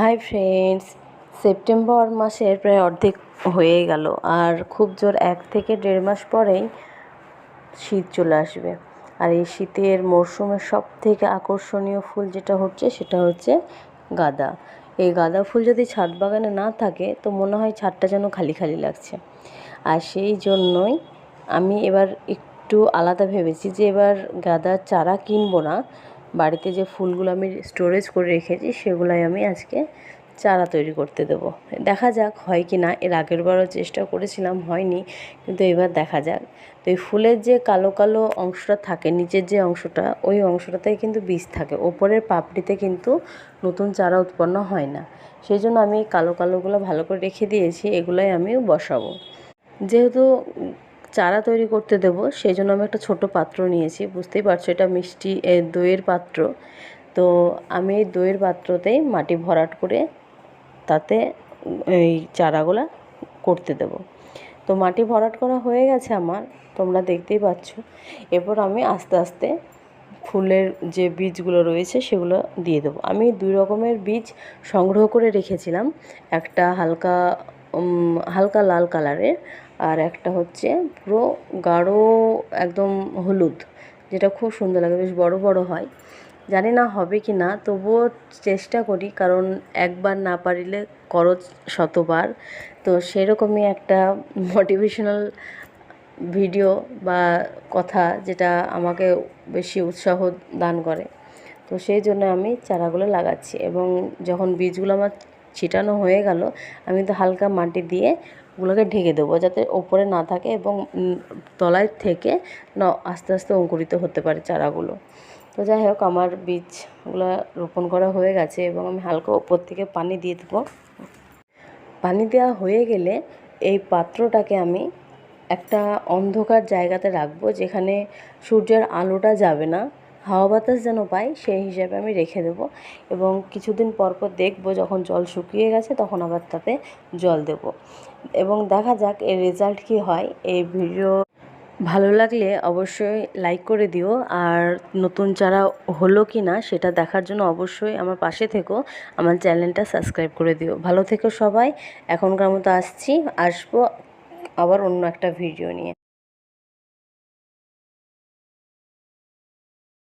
Hi friends, September মাসের প্রায় অর্ধেক হয়ে গেল আর খুব জোর এক থেকে দেড় মাস পরেই শীত চলে আসবে। আর এই শীতের মরশুমের সব থেকে আকর্ষণীয় ফুল যেটা হচ্ছে সেটা হচ্ছে গাঁদা। এই গাঁদা ফুল যদি ছাদ বাগানে না থাকে তো মনে হয় ছাদটা যেন খালি খালি লাগছে। আর সেই জন্যই আমি এবার একটু আলাদা ভেবেছি যে এবার গাঁদার চারা কিনবো না। বাড়িতে যে ফুলগুলো আমি স্টোরেজ করে রেখেছি, সেগুলাই আমি আজকে চারা তৈরি করতে দেবো। দেখা যাক হয় কি না, এর আগের বারও চেষ্টা করেছিলাম, হয়নি, কিন্তু এবার দেখা যাক। তো এই ফুলের যে কালো কালো অংশটা থাকে, নিচের যে অংশটা, ওই অংশটাতেই কিন্তু বীজ থাকে। ওপরের পাপড়িতে কিন্তু নতুন চারা উৎপন্ন হয় না। সেই জন্য আমি কালো কালোগুলো ভালো করে রেখে দিয়েছি, এগুলোই আমি বসাবো। যেহেতু চারা তৈরি করতে দেব সেই জন্য আমি একটা ছোট পাত্র নিয়েছি, বুঝতেই পারছ এটা মিষ্টি দইয়ের পাত্র। তো আমি এই দইয়ের পাত্রতেই মাটি ভরাট করে তাতে এই চারাগুলা করতে দেব। তো মাটি ভরাট করা হয়ে গেছে আমার, তোমরা দেখতেই পাচ্ছ। এরপর আমি আস্তে আস্তে ফুলের যে বীজগুলো রয়েছে সেগুলো দিয়ে দেবো। আমি দুই রকমের বীজ সংগ্রহ করে রেখেছিলাম, একটা হালকা হালকা লাল কালারের আর একটা হচ্ছে পুরো গাঢ় একদম হলুদ, যেটা খুব সুন্দর লাগে, বেশ বড় বড় হয়। জানি না হবে কি না, তবুও চেষ্টা করি, কারণ একবার না পারিলে করো শতবার। তো সেরকমই একটা মোটিভেশনাল ভিডিও বা কথা যেটা আমাকে বেশি উৎসাহ দান করে। তো সেই জন্য আমি চারাগুলো লাগাচ্ছি এবং যখন বীজগুলো আমার ছিটানো হয়ে গেল, আমি তো হালকা মাটি দিয়ে ওগুলোকে ঢেকে দেবো যাতে ওপরে না থাকে এবং তলায় থেকে না আস্তে আস্তে অঙ্কুরিত হতে পারে চারাগুলো। তো যাই হোক, আমার বীজগুলো রোপণ করা হয়ে গেছে এবং আমি হালকা ওপর থেকে পানি দিয়ে দেবো। পানি দেওয়া হয়ে গেলে এই পাত্রটাকে আমি একটা অন্ধকার জায়গাতে রাখব যেখানে সূর্যের আলোটা যাবে না। হাওয়া বাতাস যেন পাই, সেই হিসাবে আমি রেখে দেবো। এবং কিছুদিন পর পর দেখব যখন জল শুকিয়ে গেছে, তখন আবার তাতে জল দেব। এবং দেখা যাক এর রেজাল্ট কী হয়। এই ভিডিও ভালো লাগলে অবশ্যই লাইক করে দিও। আর নতুন চারা হলো কি না সেটা দেখার জন্য অবশ্যই আমার পাশে থেকো। আমার চ্যানেলটা সাবস্ক্রাইব করে দিও। ভালো থেকো সবাই। এখনকার মতো আসছি। আসব আবার অন্য একটা ভিডিও নিয়ে।